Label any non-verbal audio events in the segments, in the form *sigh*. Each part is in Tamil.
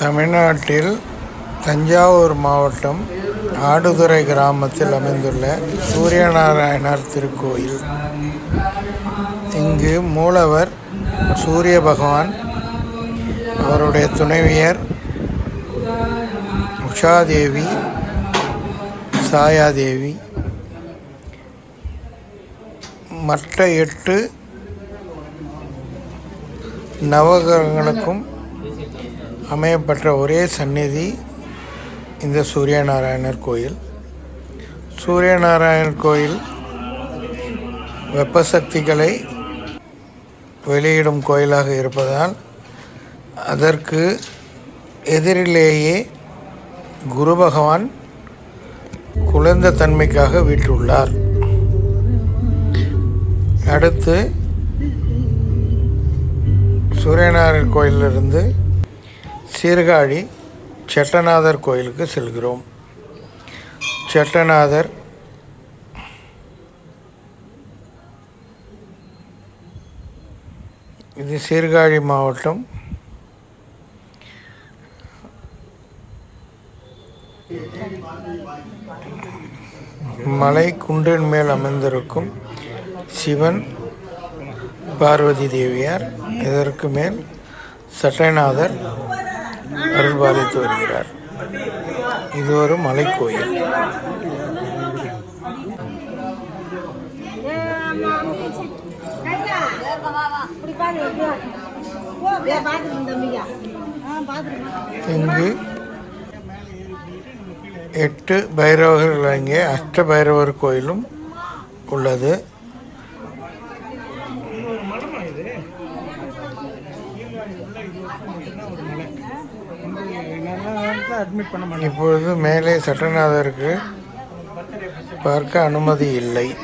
தமிழ்நாட்டில் தஞ்சாவூர் மாவட்டம் ஆடுதுறை கிராமத்தில் அமைந்துள்ள சூரியநாராயணர் திருக்கோயில். இங்கு மூலவர் சூரிய பகவான் அவருடைய துணைவியர் உஷாதேவி சாயாதேவி மற்ற எட்டு நவகிரகங்களுக்கும் அமையப்பட்ட ஒரே சந்நிதி இந்த சூரியநாராயணர் கோயில். சூரியநாராயணர் கோயில் வெப்பசக்திகளை வெளியிடும் கோயிலாக இருப்பதால் அதற்கு எதிரிலேயே குரு பகவான் குளிர்ந்த தன்மைக்காக வீற்றுள்ளார் அடுத்து சூரியநாராயணர் கோயிலிருந்து சீர்காழி செட்டநாதர் கோயிலுக்கு செல்கிறோம். செட்டநாதர் இது சீர்காழி மாவட்டம். மலை குன்றின் மேல் அமைந்திருக்கும் சிவன் பார்வதி தேவியார் இதற்கு மேல் சட்டநாதர் அருள்பாலித்து வருகிறார். இது ஒரு மலைக்கோயில். இங்கு எட்டு பைரவர்கள் அடங்கிய அஷ்ட பைரவர் கோயிலும் உள்ளது. இப்பொழுது மேலே சட்டநாதருக்கு பார்க்க அனுமதி இல்லை.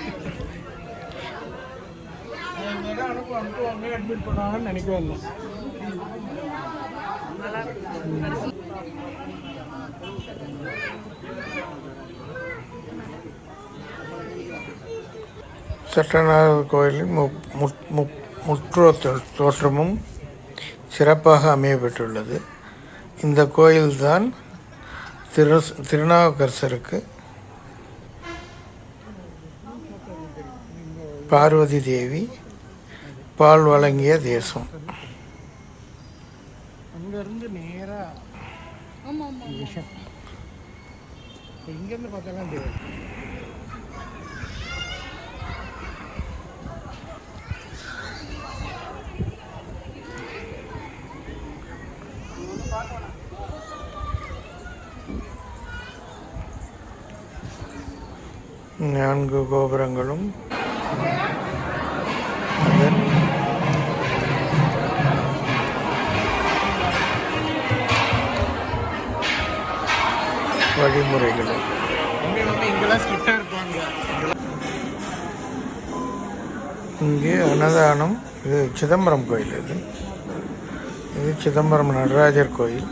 சட்டநாதர் கோயிலின் முற்றோ மு- தோற்றமும் சிறப்பாக அமையப்பெற்றுள்ளது. இந்த கோயில்தான் திரு திருநாவுக்கரசருக்கு பார்வதி தேவி பால் வழங்கிய தேசம். அங்கேருந்து நேராக இங்கேருந்து பார்த்தாலாம் நான்கு கோபுரங்களும். அதன் வழிமுறைகளும் இங்கே இங்கே அன்னதானம் இது சிதம்பரம் கோயில் இது. இது சிதம்பரம் நடராஜர் கோயில்.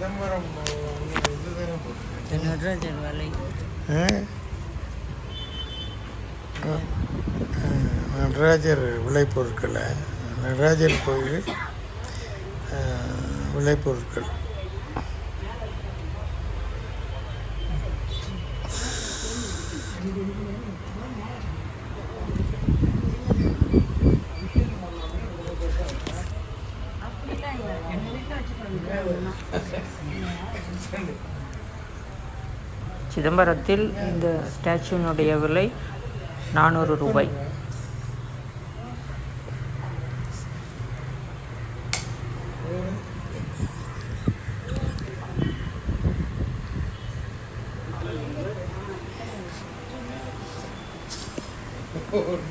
சிதம்பரம் நடராஜர் வலை நடராஜர் விளைபொருட்களை நடராஜர் கோயில் விளைபொருட்கள் Thank you. சிதம்பரத்தில் இந்த ஸ்டாச்சுனுடைய விலை நானூறு ரூபாய்.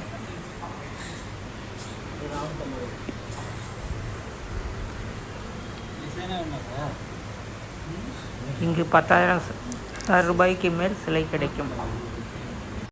*laughs* இங்கு பத்தாயிரம் ரூபாய்க்கு மேல் சிலை கிடைக்கும்.